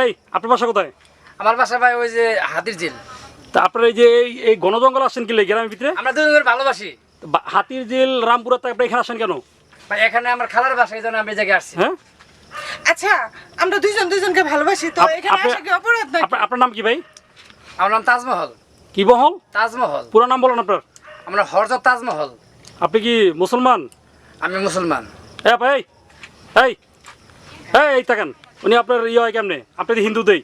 এই আপনার বাসা কোথায় আমার বাসা ভাই ওই যে হাতির ঝিল তা আপনার এই যে এই এই গণজঙ্গল আসছেন কি গ্রামের ভিতরে আমরা দুজন ভালোবাসি হাতির জেল রামপুরা থেকে আপনি এখানে আসেন কেন ভাই এখানে আমার খালার বাসা এই জন্য আমি এই জায়গায় আসছি হ্যাঁ আচ্ছা আমরা দুইজন দুইজনকে ভালোবাসি তো এখানে আসা কি অপরাধ নাকি আপনার নাম কি ভাই আমার নাম তাজমহল কি বহল তাজমহল পুরো নাম বলেন আপনার আমরা হরজত তাজমহল আপনি কি মুসলমান আমি মুসলমান এ ভাই এই এই এই থাকেন উনি আপনার ইয়ে হয় কেমনে? আপনি তো হিন্দুতেই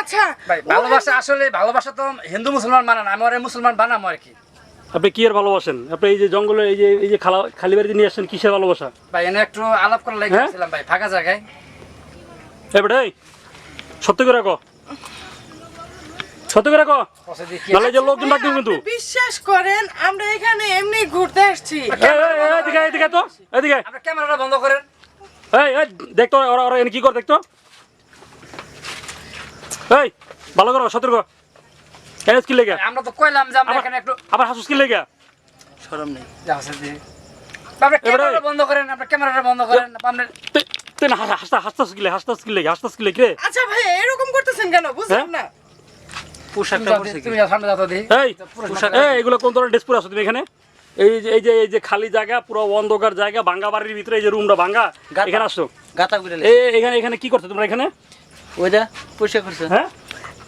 আচ্ছা ভাই ভালোবাসা আসলে ভালোবাসা তো হিন্দু মুসলমান মানা না আমি ওরে মুসলমান বানাবো আর কি। আপনি কি এর ভালোবাসেন? আপনি এই যে জঙ্গলে এই যে এই যে খালা খালি বাড়িতে নিয়ে আসছেন কিসের ভালোবাসা? ভাই এনে একটু আলাপ করার লাগে হ্যাঁ? ভাই ফাঁকা জায়গায়। এবারে এই সত্য করে রাখো সত্য করে রাখো পয়সা নাহলে যে লোকজন ভাই, কিন্তু। বিশ্বাস করেন আমরা এখানে এমনি ঘুরতে আসছি। এই, এই, এই, এদিকে এদিকে তো। এদিকে আপনার ক্যামেরাটা বন্ধ করেন। এই এই দেখতো ওরা ওরা এনে কি করে দেখতো? এই ভালো করো সতর্ক এনে স্কিল লেগে। আমরা তো কইলাম যে আমরা এখানে একটু আবার হাসু স্কিল লেগে। শরম নেই। যা আছে দিয়ে আপনার ক্যামেরাটা বন্ধ করেন আপনার ক্যামেরাটা বন্ধ করেন আপনার তেন হাসতা হাসতা স্কিল হাসতা স্কিল লেগে হাসতা স্কিল লেগে আচ্ছা ভাই এরকম করতেছেন কেন? বুঝলাম হ্যাঁ? না। পোশাকটা তুমি যাও, সামনে যাও তো এই এই এগুলো কোন ধরনের ড্রেস পরে আছো তুমি এখানে? এই যে এই যে এই যে খালি জায়গা পুরো অন্ধকার জায়গা ভাঙ্গা বাড়ির ভিতরে এই যে রুমটা ভাঙ্গা। এখানে আসছো গাতা করে এই এখানে এখানে কি করছ তোমরা এখানে? ওইটা পরিষ্কার করছে। হ্যাঁ?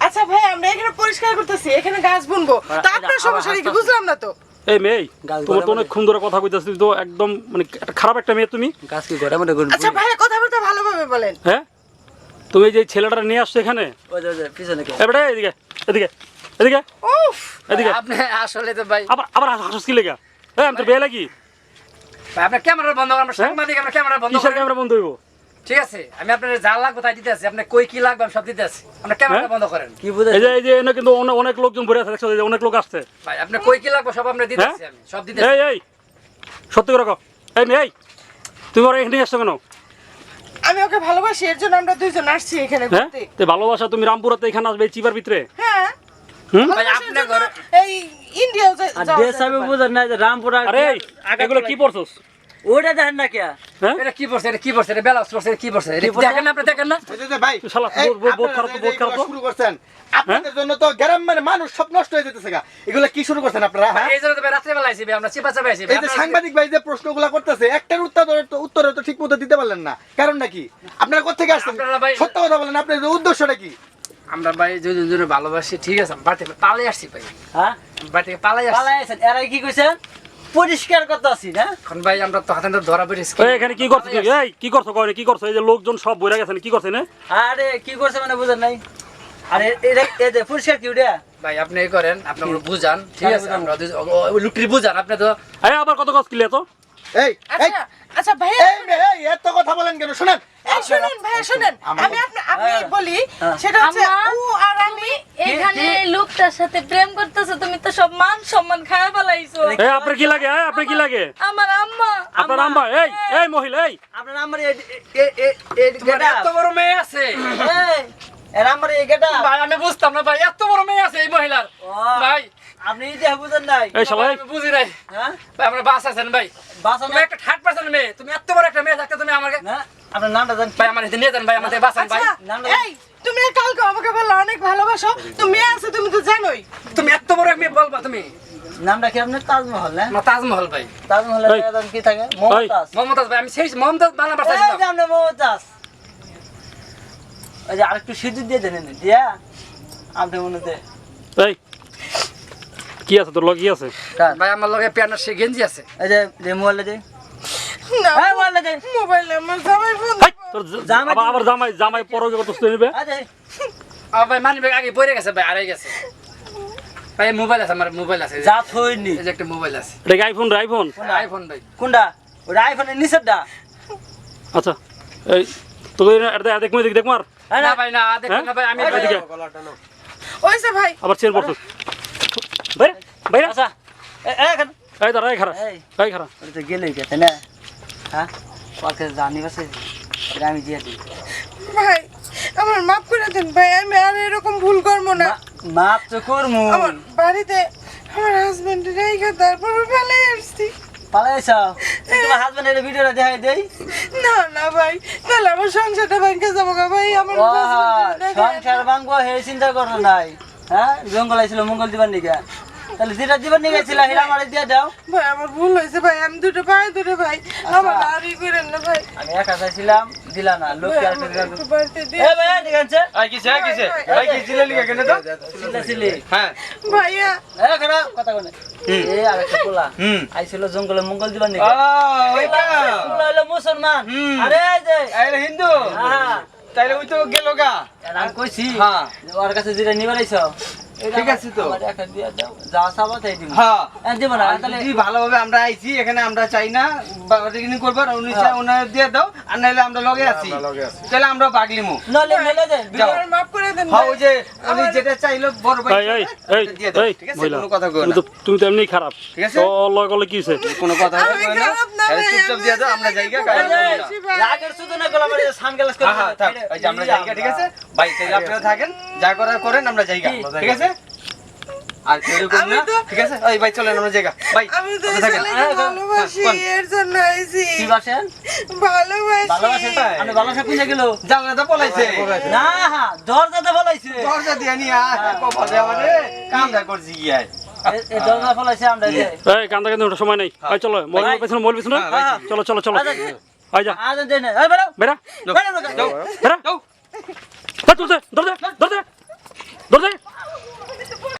আচ্ছা ভাই আমরা এখানে পরিষ্কার করতেছি এখানে গাছ বুনবো। তা আপনার সমস্যা কি? বুঝলাম না তো। এই মেয়ে তোমার তো অনেক সুন্দর কথা কইতাছ তুমি তো একদম মানে একটা খারাপ একটা মেয়ে তুমি। গাছ কি ঘরে মধ্যে আচ্ছা ভাই কথাবার্তা ভালোভাবে বলেন। হ্যাঁ? তুমি এই যে ছেলেটা নিয়ে আসছো এখানে? ওই যে, পিছনে কে? এবারে এদিকে এদিকে এদিকে। উফ! এদিকে। আপনি আসলে তো ভাই আবার আবার হাসুস কি লেগা? এই আমি তো বিয়ে লাগি? ভাই, আপনার ক্যামেরা বন্ধ করেন আমরা হ্যাঁ? সাংবাদিক আপনার ক্যামেরা বন্ধ কিসের করেন। ক্যামেরা বন্ধ হইব? ঠিক আছে আমি আপনার যা লাগবে তাই দিতে আছি আপনি কই কি লাগবে আমি সব দিতে আছি। আপনার ক্যামেরা হ্যাঁ? বন্ধ করেন। কি বুঝে এই যে এই যে এনে কিন্তু অনেক অনেক লোকজন ভরে আছে দেখছ যে অনেক লোক আসছে। ভাই আপনি কই কি লাগবে সব আপনি দিতে হ্যাঁ? আছি আমি সব দিতে এই আছি। এই সত্যি করে কও। এই মেয়ে এই তুমি ওরা এখানে আসছো কেন? আমি ওকে ভালোবাসি এর জন্য আমরা দুইজন আসছি এখানে হ্যাঁ? ঘুরতে। তো ভালোবাসা তুমি রামপুরাতে এখানে আসবে চিপার ভিতরে? হ্যাঁ। এই ইন্ডিয়াও যা- আর যাওয়া দেশ যেতে আমি পারে। বুঝেন না যে রামপুরা আরে এগুলো কি পড়ছস? ওইটা দেখেন না কে এটা কি পড়ছে এটা কি পড়ছে এটা বেলাস পড়ছে কি পড়ছে? এটা কি পড়ছে? দেখেন আপনি দেখেন না। এই যে যে ভাই, শালা বহুত- বহুত- বহুত আপনারা খারাপ বহুত খারাপ শুরু করছেন, আপনাদের জন্য তো গ্রাম মানুষ সব নষ্ট হয়ে যেতেছে এগুলো কি শুরু করছেন আপনারা হ্যাঁ? এই জন্য তো ভাই রাত্রে বেলা আইছি আমরা চিপা চাপা আইছি এই যে সাংবাদিক ভাই যে প্রশ্নগুলো করতেছে একটার উত্তর তো উত্তরে তো ঠিক মতো দিতে পারলেন না। কারণ নাকি আপনারা কোথেকে আসছেন? ভাই- সত্য কথা বলেন আপনার উদ্দেশ্যটা কি? আমরা ভাই দুজন দুজনে ভালোবাসি ঠিক আছে আমি বাড়ি থেকে পালাই আসছি ভাই। হ্যাঁ? বাড়ি থেকে পালাই আসছি। পালাই আছেন এরাই কি কইছে? পরিষ্কার করতে আসি না? এখন ভাই আমরা তো হাতে ধরা পড়েছি। এখানে কি করছ? এই কি করছ? কয়নি কি করছ? এই যে লোকজন সব বইরা গেছে কি করছে না আরে কি করছে মানে বুঝেন নাই। আরে এটা এই যে পরিষ্কার কি ওটা? ভাই আপনি এই করেন আপনি আমরা বুঝান ঠিক হ্যাঁ, আছে। আমরা লুকটি বুঝান আপনি তো এই আবার কত কষ্ট কিলে তো এই এই আচ্ছা আচ্ছা ভাই এই এই এত কথা বলেন কেন? শুনেন। এই শুনেন ভাইয়া শুনেন। আমার- আমি আপনি হ্যাঁ। বলি হ্যাঁ। সেটা হচ্ছে আম্মা, ও আর আমি এখানে লোকটার সাথে প্রেম করতেছো তুমি তো সব মান সম্মান খারাপ ফেলাইছো। এই আপনার কি লাগে এই আপনার কি লাগে? আমার আম্মা আপনার আম্মা। এই এই মহিলা এই। আপনার আমার এই এই- এই এই এত বড় মেয়ে আছে। এর আমার এই গেটা ভাই আমি বুঝতাম না ভাই এত বড় মেয়ে আছে এই মহিলার। ভাই আপনি বুঝেন নাই। এই বুঝি নাই। হ্যাঁ? ভাই আমরা বাস আছেন ভাই। বাসা তুমি একটা থার্ড পার্সেন্ট মেয়ে। তুমি এত বড় একটা মেয়ে থাকতে তুমি আমাকে না আপনার নামটা জান ভাই আমার হাতে নিয়ে যান ভাই আমাদের বাঁচান ভাই। আচ্ছা। এই তুমি কালকে আমাকে বললে অনেক ভালোবাসো। তুমি আছে তুমি তো জানোই। তুমি এত বড় মেয়ে বলবা তুমি। নামটা কি আপনার? তাজমহল না? তাজমহল ভাই। তাজমহলের এই। কি থাকে? মমতাজ। মমতাজ ভাই আমি সেই মমতাজ বানাবার এই যে আমরা মমতাজ। ওই যে আরেকটু সিঁদুর দিয়ে দেন দিয়া আপনি মনে দে এই কি আছে? তোর লগ কি আছে? ভাই আমার লগে প্যান্টার সে গেঞ্জি আছে। এই যে দে মোবাইলে দে। না এই মোবাইলে দে। মোবাইলে আমার জামাই ফোন তোর জামাই আবার জামাই জামাই পরকে কত তুই নিবে আর ভাই মানি আগে পড়ে গেছে ভাই আড়াই গেছে। ভাই মোবাইল আছে আমার মোবাইল আছে যে- যা থইনি এই যে একটা মোবাইল আছে। এটা কি আইফোন রে আইফোন আইফোন ভাই। কোনটা? ওটা আইফোনের নিচের দা আচ্ছা এই তোকে এটা দেখ দেখমু দেখ দেখমার হ্যাঁ না। ভাই না দেখেন না ভাই আমি যে- ওইসে ভাই। আবার চেন পড়ছস বাইরে বাইরে। আচ্ছা। এ- এই দাঁড়া এই খারা এই। খারা তো গেলেই গেছে না? হ্যাঁ? ওর কাছে জানি বাসে আমি দিয়ে দিই। ভাই আমার মাফ করে দেন ভাই আমি আর এরকম ভুল করব না। মাপ তো করমু। আমার বাড়িতে আমার হাজবেন্ড রেখে তারপর ফেলে আসছি। পালাইছ তোমার হাজবেন্ডের ভিডিওটা দেখাই দেই। না না ভাই তাহলে আমার সংসারটা ভেঙে যাব ভাই আমার ও বুঝতে সংসার ভাঙবো হে চিন্তা করো নাই। হ্যাঁ? জঙ্গল আইছিল মঙ্গল দিবার নিগা। তাহলে যেটা দিবার নিগা ছিল হিরা মারি দিয়ে দাও। ভাই আমার ভুল হয়েছে ভাই আমি দুটো ভাই দুটো ভাই আমার আর ই করেন না ভাই। আমি একা চাইছিলাম দিলা না লোক আর এ ভাই ঠিক আছে ভাই কিসে কিসে ভাই কি ছিল লিখে কেন তো চিল্লা চিল্লি হ্যাঁ। ভাইয়া। এ খারাপ কথা কোনে। এ আরেকটা পোলা। আইছিল জঙ্গলে মঙ্গল দিবার নিগা ওইটা পোলা হলো মুসলমান। আরে এই যে। আরে হিন্দু। হ্যাঁ। তাইলে ওই তো গেল গা। আর আমি কইছি। হ্যাঁ। ওর কাছে যেটা নিবার আইছ ঠিক আছে তো। একটা দিয়ে দাও যা চাবা তাই দিব। হ্যাঁ। হ্যাঁ না তাহলে যদি ভালোভাবে আমরা আইছি এখানে আমরা চাই না বাগাটিনি করবার উনি চাই ওনার দিয়ে দাও আর নাইলে আমরা লগে আছি। তাহলে আমরা পাগলিমু নলে নলে দেন। যাও। মাফ করে দেন হ্যাঁ ওই যে উনি যেটা চাইলো বড় ভাই এই এই এই দিয়ে দাও, এই ঠিক আছে কোনো কথা কই তুমি না। তো তুমি তো এমনি খারাপ। ঠিক আছে? তো লয় গলে কি হইছে? কোনো কথা কই না। খারাপ না আরে ভাই, চুপচাপ দিয়ে দাও আমরা জায়গা কাজ ভালো করব না আছি ভাই। রাগের শুধু না গলা মারি সানগ্লাস করে হ্যাঁ হ্যাঁ থাক এই যে আমরা জায়গা ঠিক আছে? ভাই তাহলে আপনারা থাকেন যা করার করেন আমরা জায়গা ঠিক আছে। আর কেউ এরকম না ঠিক আছে? এই ভাই চলেন আমরা জায়গা। ভাই আমি তো এই আপনারা থাকেন। ছেলেকে হ্যাঁ, ভালোবাসি এর জন্য আইছি। কি বাসেন ভালোবাসি। ভালোবাসেন আপনি ভালোবাসা কোন গেল? জানলা পলাইছে। না হ্যাঁ দরজাতে ফলাইছে দরজা দিয়ে নিয়ে আয়। কপালে আমারে কামটা করছি কি আয় এ- এ দরজা ফলাইছে আমরা এই কান্দা কান্দা সময় নেই। চলো মল ভাই। পেছনে মল পেছনে। হ্যাঁ, চলো চলো চলো। আচ্ছা, আই যা আজ দেন এই বেরো বেরা। বেরো যাও বেরা যাও দরজা দরজা দরজা দরজা